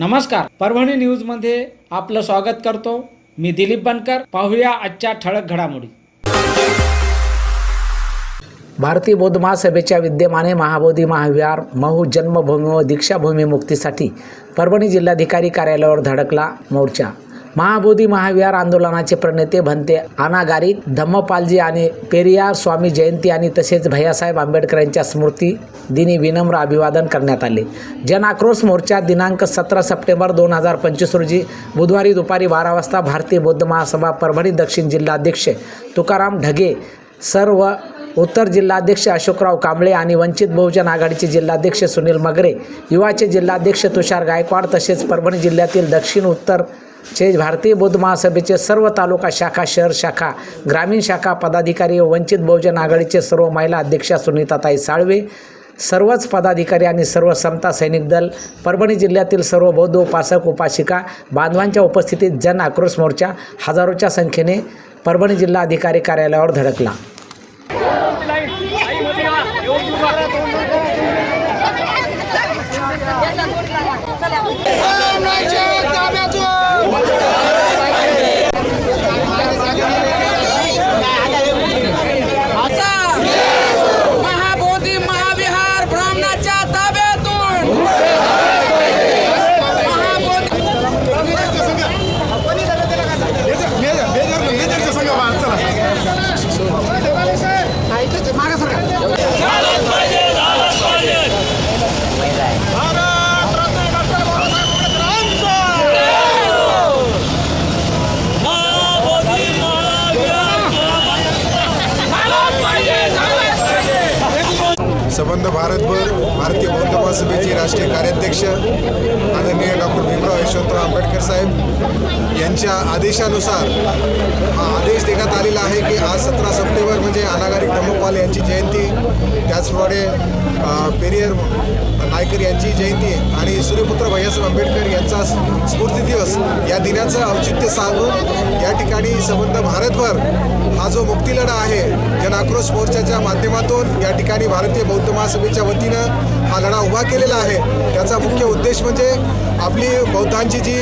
नमस्कार. परभणी न्यूजमध्ये आपलं स्वागत करतो. मी दिलीप बनकर. पाहूया आजच्या ठळक घडामोडी. भारतीय बौद्ध महासभेच्या विद्यमाने महाबोधी महाविहार महू जन्मभूमी व दीक्षाभूमी मुक्तीसाठी परभणी जिल्हाधिकारी कार्यालयावर धडकला मोर्चा. महाबोधी महाविहार आंदोलनाचे प्रणेते भंते अनागारी धम्मपालजी आणि पेरियार स्वामी जयंती आणि तसेच भैयासाहेब आंबेडकर यांच्या स्मृती दिनी विनम्र अभिवादन करण्यात आले. जन आक्रोश मोर्चा दिनांक सतरा सप्टेंबर दोन हजार पंचवीस रोजी बुधवारी दुपारी बारा वाजता भारतीय बौद्ध महासभा परभणी दक्षिण जिल्हाध्यक्ष तुकाराम ढगे सर्व उत्तर जिल्हाध्यक्ष अशोकराव कांबळे आणि वंचित बहुजन आघाडीचे जिल्हाध्यक्ष सुनील मगरे युवाचे जिल्हाध्यक्ष तुषार गायकवाड तसेच परभणी जिल्ह्यातील दक्षिण उत्तर जे भारतीय बौद्ध महासभेचे सर्व तालुका शाखा शहर शाखा ग्रामीण शाखा पदाधिकारी व वंचित बहुजन आघाडीचे सर्व महिला अध्यक्षा सुनीताताई साळवे सर्वच पदाधिकारी आणि सर्व समता सैनिक दल परभणी जिल्ह्यातील सर्व बौद्ध उपासक उपासिका बांधवांच्या उपस्थितीत जन आक्रोश मोर्चा हजारोच्या संख्येने परभणी जिल्हाधिकारी कार्यालयावर धडकला महाबोधी महाविहार ब्राह्मणाच्या ताब्यातून महाबोधी संबंध भारतभर भारतीय बौद्ध महासभेचे राष्ट्रीय कार्याध्यक्ष आदरणीय डॉक्टर भीमराव यशवंतराव आंबेडकर साहेब यांच्या आदेशानुसार हा आदेश देण्यात आलेला आहे की आज सतरा सप्टेंबर म्हणजे अनागारिक धम्मपाल यांची जयंती. त्याचप्रमाणे पेरियर नायकर यांची जयंती आणि सूर्यपुत्र भैयासाहेब आंबेडकर यांचा स्फूर्ती दिवस या दिनाचं औचित्य साधून या ठिकाणी संबंध भारतभर हा जो मुक्तीलढा आहे जन आक्रोश मोर्चाच्या माध्यमातून या ठिकाणी भारतीय बौद्ध महासभेच्या वतीनं हा लढा उभा केलेला आहे. त्याचा मुख्य उद्देश म्हणजे आपली बौद्धांची जी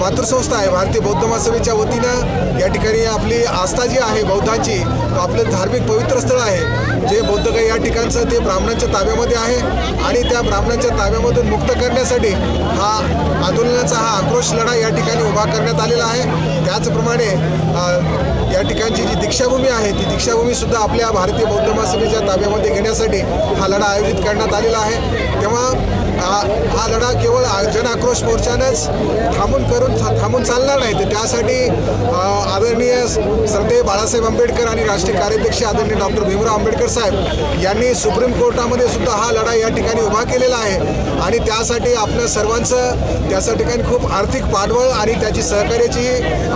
मातृसंस्था आहे भारतीय बौद्ध महासभेच्या वतीनं या ठिकाणी आपली आस्था जी आहे बौद्धांची तो आपलं धार्मिक पवित्र स्थळ आहे. जे बौद्धगय या ठिकाणचं ते ब्राह्मणांच्या ताब्यामध्ये आहे आणि त्या ब्राह्मणांच्या ताब्यामधून मुक्त करण्यासाठी हा आंदोलनाचा हा आक्रोश लढा या ठिकाणी उभा करण्यात आलेला आहे. त्याचप्रमाणे या ठिकाणची जी दीक्षाभूमी आहे ती दीक्षाभूमीसुद्धा आपल्या भारतीय बौद्ध महासभेच्या ताब्यामध्ये घेण्यासाठी हा लढा आयोजित करण्यात आलेला आहे 来。तेव्हा हा हा लढा केवळ जन आक्रोश मोर्चानंच थांबून करून थांबून चालणार नाही. तर त्यासाठी आदरणीय श्रद्धेय बाळासाहेब आंबेडकर आणि राष्ट्रीय कार्याध्यक्ष आदरणीय डॉक्टर भीमराव आंबेडकर साहेब यांनी सुप्रीम कोर्टामध्ये सुद्धा हा लढा या ठिकाणी उभा केलेला आहे. आणि त्यासाठी आपलं सर्वांचं त्याच्या ठिकाणी खूप आर्थिक पाठबळ आणि त्याची सहकार्याची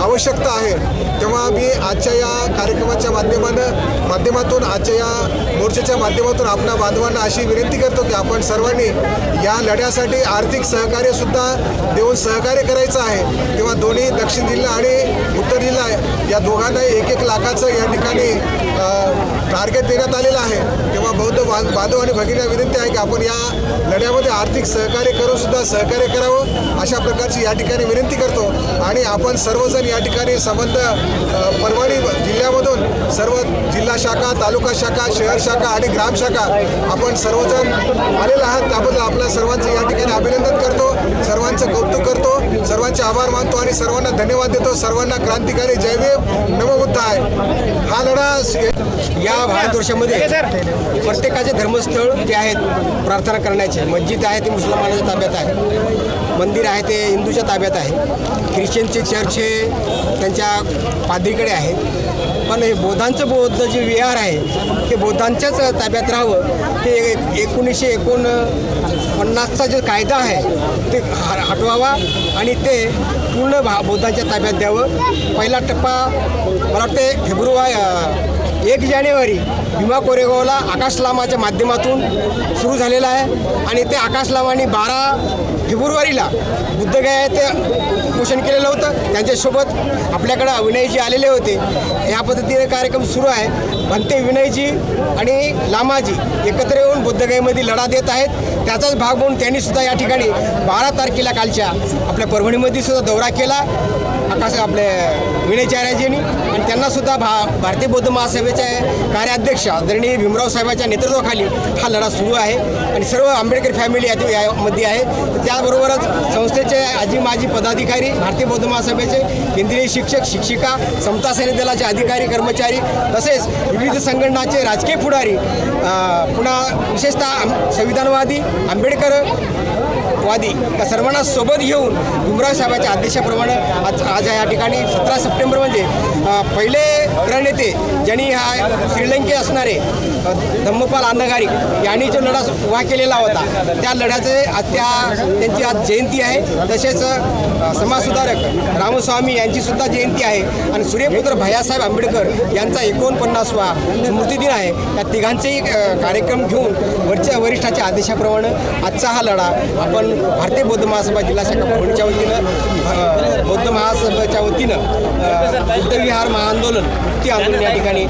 आवश्यकता आहे. तेव्हा मी आजच्या या कार्यक्रमाच्या माध्यमानं माध्यमातून आजच्या या मोर्चाच्या माध्यमातून आपल्या बांधवांना अशी विनंती करतो की आपण सर्वांनी या लढ्यासाठी आर्थिक सहकार्यसुद्धा देऊन सहकार्य करायचं आहे. तेव्हा दोन्ही दक्षिण जिल्हा आणि उत्तर जिल्हा या दोघांना एक एक लाखाचं या ठिकाणी टार्गेट देण्यात आलेलं आहे. तेव्हा बौद्ध बां- बांधव आणि भगिनी विनंती आहे की आपण या लढ्यामध्ये आर्थिक सहकार्य करूनसुद्धा सहकार्य करावं अशा प्रकारची या ठिकाणी विनंती करतो. आणि आपण सर्वजण या ठिकाणी संबंध अ, परभणी जिल्ह्यामधून सर्व जिल्हा शाखा तालुका शाखा शहर शाखा आणि ग्राम शाखा आपण सर्वजण आलेला आहात. त्याबद्दल आपल्या सर्वांचं या ठिकाणी अभिनंदन करतो. सर्वांचं कौतुक करतो. सर्वांचे आभार मानतो आणि सर्वांना धन्यवाद देतो. सर्वांना क्रांतिकारी जयदेव नमबुद्ध आहे. हा लढा या भारतवर्षामध्ये प्रत्येकाचे धर्मस्थळ जे आहेत प्रार्थना करण्याचे मस्जिद आहे ते मुसलमानाच्या ताब्यात आहे. मंदिर आहे ते हिंदूच्या ताब्यात आहे. ख्रिश्चनचे चर्च हे त्यांच्या पादरीकडे आहे. पण हे बौद्धांचं बौद्ध जे विहार आहे ते बौद्धांच्याच ताब्यात राहावं. ते एकोणीसशे एकोण पन्नासचा जो कायदा आहे ते हटवावा आणि ते पूर्ण भा बौद्धांच्या ताब्यात द्यावं. पहिला टप्पा मला वाटते फेब्रुवारी एक जानेवारी भीमा कोरेगावला आकाश लामाच्या माध्यमातून सुरू झालेला आहे आणि ते आकाश लामाने बारा फेब्रुवारीला बुद्धगया ते केलेलं होतं. त्यांच्यासोबत आपल्याकडं अभिनयजी आलेले होते. या पद्धतीने कार्यक्रम सुरू आहे. भंते विनयजी आणि लामाजी एकत्र येऊन बुद्धगयेमध्ये लढा देत आहेत. त्याचाच भाग म्हणून त्यांनी सुद्धा या ठिकाणी बारा तारखेला कालच्या आपल्या परभणीमध्ये सुद्धा दौरा केला. आकाश आपले विनयचार्याजींनी आणि त्यांनासुद्धा भा भारतीय बौद्ध महासभेच्या कार्याध्यक्ष आदरणीय भीमराव साहेबांच्या नेतृत्वाखाली हा लढा सुरू आहे. आणि सर्व आंबेडकर फॅमिली यामध्ये आहे. त्याबरोबरच संस्थेचे आजी माजी पदाधिकारी भारतीय बौद्ध महासभेचे केंद्रीय शिक्षक शिक्षिका समता सैनिक दलाचे अधिकारी कर्मचारी तसेच विविध संघटनाचे राजकीय पुढारी पुन्हा विशेषतः संविधानवादी आंबेडकर वादी या सर्वांना सोबत घेऊन गुमराव साहेबाच्या आदेशाप्रमाणे आज आज या ठिकाणी सतरा सप्टेंबर म्हणजे पहिले प्रणेते ज्यांनी हा श्रीलंके असणारे धम्मपाल अंधकारी यांनी जो लढा उभा केलेला होता त्या लढ्याचे आज त्या त्यांची आज जयंती आहे. तसेच समाजसुधारक रामस्वामी यांची सुद्धा जयंती आहे. आणि सूर्यपुत्र भैयासाहेब आंबेडकर यांचा एकोणपन्नासवा स्मृतिदिन आहे. त्या तिघांचेही कार्यक्रम घेऊन वरच्या वरिष्ठाच्या आदेशाप्रमाणे आजचा हा लढा आपण भारतीय बौद्ध महासभा जिल्हा शाखा परभणीच्या वतीनं बौद्ध महासभेच्या वतीनं बुद्धविहार महाआंदोलन मुक्ती आंदोलन या ठिकाणी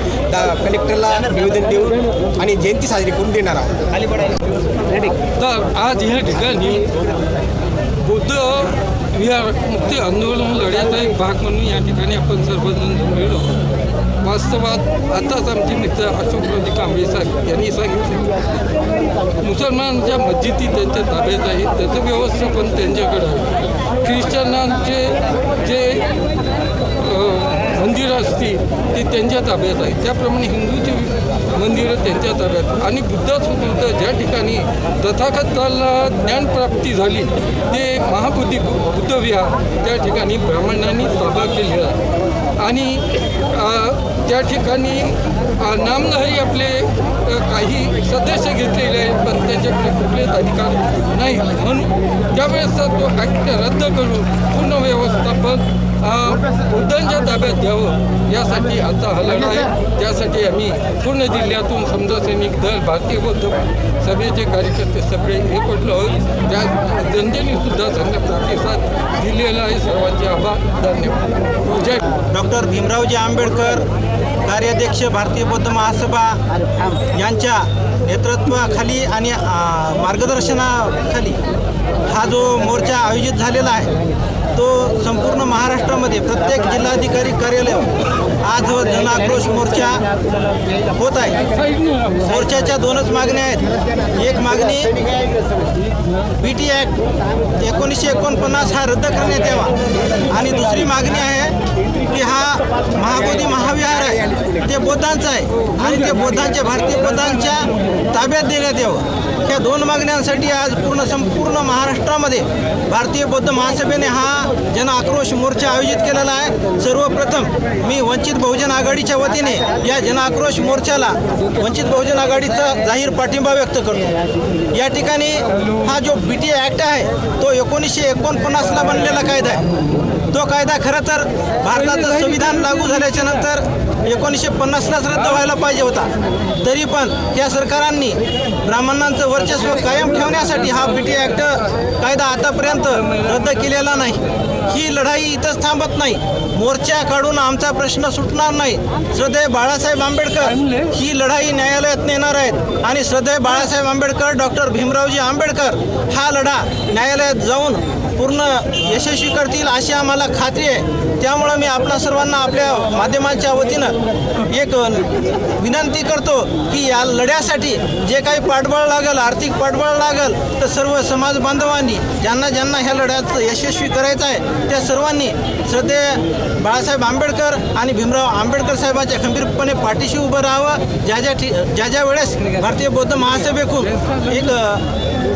कलेक्टरला निवेदन देऊन आणि जयंती साजरी करून देणार आहोत. तर आज ह्या ठिकाणी बुद्ध विहार मुक्ती आंदोलन लढ्याचा एक भाग म्हणून या ठिकाणी आपण सर्वजण मिळलो वास्तवात आताच आमचे मित्र अशोकरावजी कांबळे साहेब यांनी सांगितले. मुसलमानांच्या मस्जिदी त्यांच्या ताब्यात आहे त्याचं व्यवस्थापन त्यांच्याकडे आहे. ख्रिश्चनांचे जे मंदिरं असतील ते त्यांच्या ताब्यात आहे. त्याप्रमाणे हिंदूचे मंदिरं त्यांच्या ताब्यात आणि बुद्धासुद्धा ज्या ठिकाणी तथागताला ज्ञानप्राप्ती झाली ते महाबुद्धी बुद्धविहार त्या ठिकाणी ब्राह्मणांनी ताबा केलेला आहे. आणि त्या ठिकाणी नामधारी आपले काही सदस्य घेतलेले आहेत पण त्यांच्याकडे कुठलेच अधिकार नाही. म्हणून त्यावेळेसचा तो ॲक्ट रद्द करून पूर्ण व्यवस्थापन उद्यानच्या ताब्यात द्यावं यासाठी आजचा हा लढा आहे. त्यासाठी आम्ही पूर्ण जिल्ह्यातून समजा सैनिक दल भारतीय बौद्ध सभेचे कार्यकर्ते सगळे एकवटलो आहोत. त्या जनतेने सुद्धा चांगला प्रतिसाद दिलेला आहे. सर्वांचे आभार. धन्यवाद. जय डॉक्टर भीमरावजी आंबेडकर कार्याध्यक्ष भारतीय बौद्ध महासभा यांच्या नेतृत्वाखाली आणि मार्गदर्शनाखाली हा जो मोर्चा आयोजित झालेला आहे तो संपूर्ण महाराष्ट्रामध्ये प्रत्येक जिल्हाधिकारी कार्यालयावर आज व मोर्चा होत आहे. मोर्चाच्या दोनच मागण्या आहेत. एक मागणी बी टी ॲक्ट एकोणीसशे एकोणपन्नास हा रद्द करण्यात यावा. आणि दुसरी मागणी आहे की हा महाबोधी महाविहार आहे. ते बौद्धांचं आहे. आणि ते बौद्धांच्या भारतीय बौद्धांच्या ताब्यात देण्यात यावं. या दोन मागण्यांसाठी आज पूर्ण संपूर्ण महाराष्ट्रामध्ये भारतीय बौद्ध महासभेने हा जन आक्रोश मोर्चा आयोजित केलेला आहे. सर्वप्रथम मी वंचित बहुजन आघाडीच्या वतीने या जन आक्रोश मोर्चाला वंचित बहुजन आघाडीचा जाहीर पाठिंबा व्यक्त करतो. या ठिकाणी हा जो बी टी ॲक्ट आहे तो एकोणीसशे एकोणपन्नासला बनलेला कायदा आहे. तो कायदा खरं तर भारताचं संविधान लागू झाल्याच्यानंतर एकोणीसशे पन्नासलाच रद्द व्हायला पाहिजे होता. तरी पण या सरकारांनी ब्राह्मणांचं वर्चस्व कायम ठेवण्यासाठी हा बी टी ॲक्ट कायदा आतापर्यंत रद्द केलेला नाही. ही लढाई इथंच थांबत नाही. मोर्चा काढून आमचा प्रश्न सुटणार नाही. श्रद्धेय बाळासाहेब आंबेडकर ही लढाई न्यायालयात नेणार आहेत. आणि श्रद्धेय बाळासाहेब आंबेडकर डॉक्टर भीमरावजी आंबेडकर हा लढा न्यायालयात जाऊन पूर्ण यशस्वी करतील अशी आम्हाला खात्री आहे. त्यामुळं मी आपल्या सर्वांना आपल्या माध्यमांच्या वतीनं एक विनंती करतो की या लढ्यासाठी जे काही पाठबळ लागेल आर्थिक पाठबळ लागेल तर सर्व समाज बांधवांनी ज्यांना ज्यांना ह्या लढ्यात यशस्वी करायचं आहे त्या सर्वांनी सध्या बाळासाहेब आंबेडकर आणि भीमराव आंबेडकर साहेबांच्या खंबीरपणे पाठीशी उभं राहावं. ज्या ज्या ठि ज्या ज्या वेळेस भारतीय बौद्ध महासभेकडून एक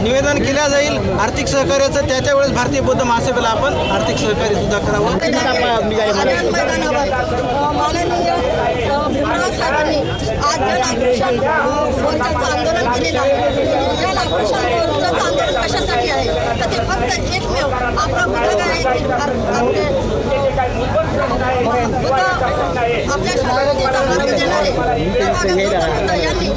निवेदन केलं जाईल आर्थिक सहकार्याचं. त्या त्या वेळेस भारतीय बौद्ध महासभेला आपण आर्थिक सहकार्य सुद्धा करावं. आंदोलन केलेलं आंदोलन कशासाठी आहे? तर ते फक्त एकमेव आपला आपल्या शांततेचा देणारे. यांनी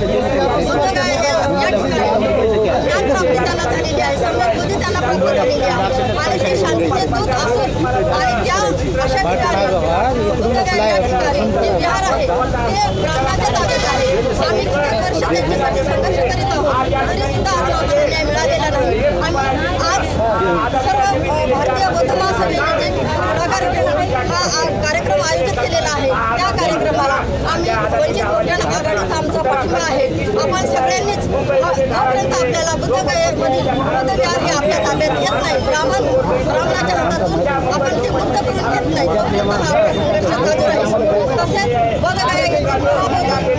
कार्यक्रम आयोजित केलेला आहे त्या आम्ही वंचित बहुजन आघाडीचा आमचा पाठिंबा आहे. आपण सगळ्यांनीच अ, जोपर्यंत आपल्याला बुद्धगयेमधील बुद्धविहार हे आपल्या ताब्यात येत नाही. ब्राह्मण ब्राह्मणाच्या हातातून आपण ते मुक्त करून घेत नाही. तोपर्यंत हा आपला संघर्ष चालू राहील तसेच बोधगया येथील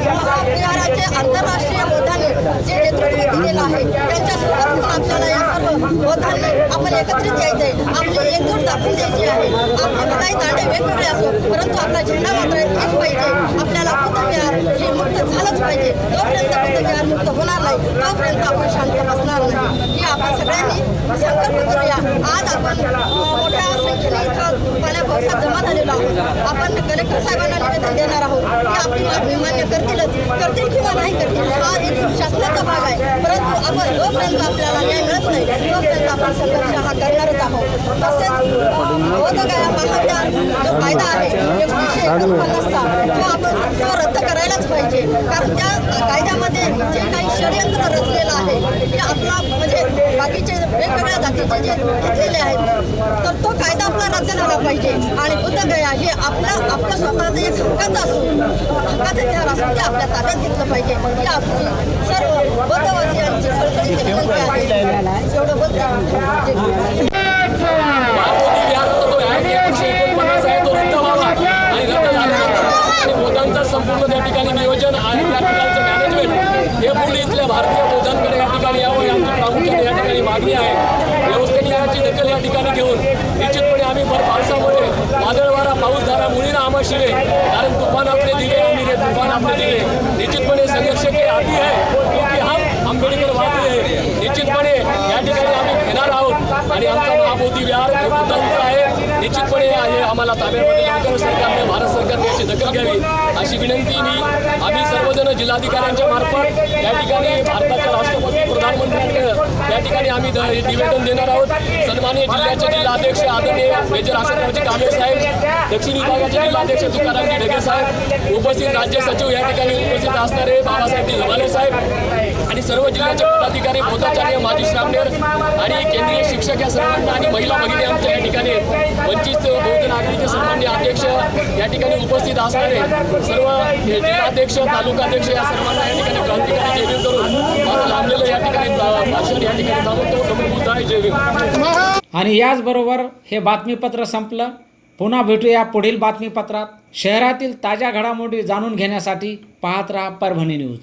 महाविहाराचे आंतरराष्ट्रीय मोठ्याने जे नेतृत्व दिलेलं आहे त्यांच्यासोबत आपल्याला या होत आहे आपण एकत्रित यायचं आहे. आपली एकजूट दाखवून द्यायची आहे. आपले काही दांडे वेगवेगळे असो परंतु आपला झेंडा मात्र एक पाहिजे. आपल्याला बुद्धविहार हे मुक्त झालंच पाहिजे. जोपर्यंत बुद्धविहार मुक्त होणार नाही. तोपर्यंत आपण शांत बसणार नाही. हे आपण सगळ्यांनी संकल्प करूया. आज आपण मोठ्या संख्येने इथं पाण्या पावसात जमा झालेलो आहोत. आपण कलेक्टर साहेबांना निवेदन देणार आहोत की आपली मागणी मान्य करतीलच. करतील किंवा नाही करतील हा एक शासनाचा भाग आहे. परंतु आपण जोपर्यंत आपल्याला न्याय मिळत नाही तोपर्यंत आपण संघर्ष हा करणारच आहोत. तसेच बोधगया महाविहार जो कायदा आहे एकोणीसशे एकोणपन्नासचा तो आपण तो रद्द करायलाच पाहिजे. कारण त्या कायद्यामध्ये जे काही षडयंत्र रचलेलं आहे ते आपला म्हणजे बाकीचे वेगवेगळ्या जातीचे जे घेतलेले आहेत तर तो कायदा आपला रद्द झाला पाहिजे. आणि बुद्धगया हे आपला आपलं स्वतःचं एक हक्काचं असून हक्काचं विहार असून ते आपल्या ताब्यात घेतलं पाहिजे. ही आपली सर्व बौद्धवासियांची सळसळीची संपूर्ण त्या ठिकाणी नियोजन आणि त्या ठिकाणचं मॅनेजमेंट हे मूळ इथल्या भारतीय बोधांकडे या ठिकाणी यावं ही आमची प्रामुख्याने या ठिकाणी मागणी आहे व्यवस्थेने याची दखल या ठिकाणी घेऊन निश्चितपणे आम्ही भर पावसामध्ये वादळवारा पाऊस झाला मुलीनं आम्हा शिवे कारण तुफान आपले दिले आम्ही रे तुफान आपले दिले निश्चितपणे संघर्ष के आधी आहे क्योंकि हम आंबेडकर वादी आहे निश्चितपणे या ठिकाणी आम्ही घेणार आहोत आणि आमचा महाबोधी विहार हे बुद्धांचा आहे निश्चितपणे हे आम्हाला ताब्यामध्ये सरकारने भारत सरकारने याची दखल घ्यावी अशी विनंती मी आम्ही सर्वजण जिल्हाधिकाऱ्यांच्या मार्फत या ठिकाणी भारताच्या राष्ट्रपती प्रधानमंत्र्यांकडे या ठिकाणी आम्ही द- निवेदन देणार आहोत. सन्मान्य जिल्ह्याचे जिल्हाध्यक्ष आदरणीय मेजर अशोकरावजी कांबळे साहेब दक्षिण विभागाचे जिल्हाध्यक्ष तुकारामजी ढगे साहेब उपस्थित राज्य सचिव या ठिकाणी उपस्थित असणारे बाबासाहेब धुमाले साहेब आणि सर्व जिल्ह्याचे पदाधिकारी बोधाचार्य माजी श्रामनेर आणि केंद्रीय शिक्षक या सर्वांना आणि महिला भगिनी आमच्या या ठिकाणी वंचित बहुजन आघाडीचे सन्मान्य अध्यक्ष या ठिकाणी उपस्थित असणारे सर्व जिल्हाध्यक्ष तालुकाध्यक्ष या सर्वांना या ठिकाणी क्रांतिकारी जय करून माझं लांबलेलं या ठिकाणी भाषण या ठिकाणी थांबवतो. प्रमुख मुद्दा आहे भीम. आणि याचबरोबर हे बातमीपत्र संपलं. पुन्हा भेटूया पुढील बातमीपत्रात. शहरातील ताज्या घडामोडी जाणून घेण्यासाठी पाहत राहा परभणी न्यूज.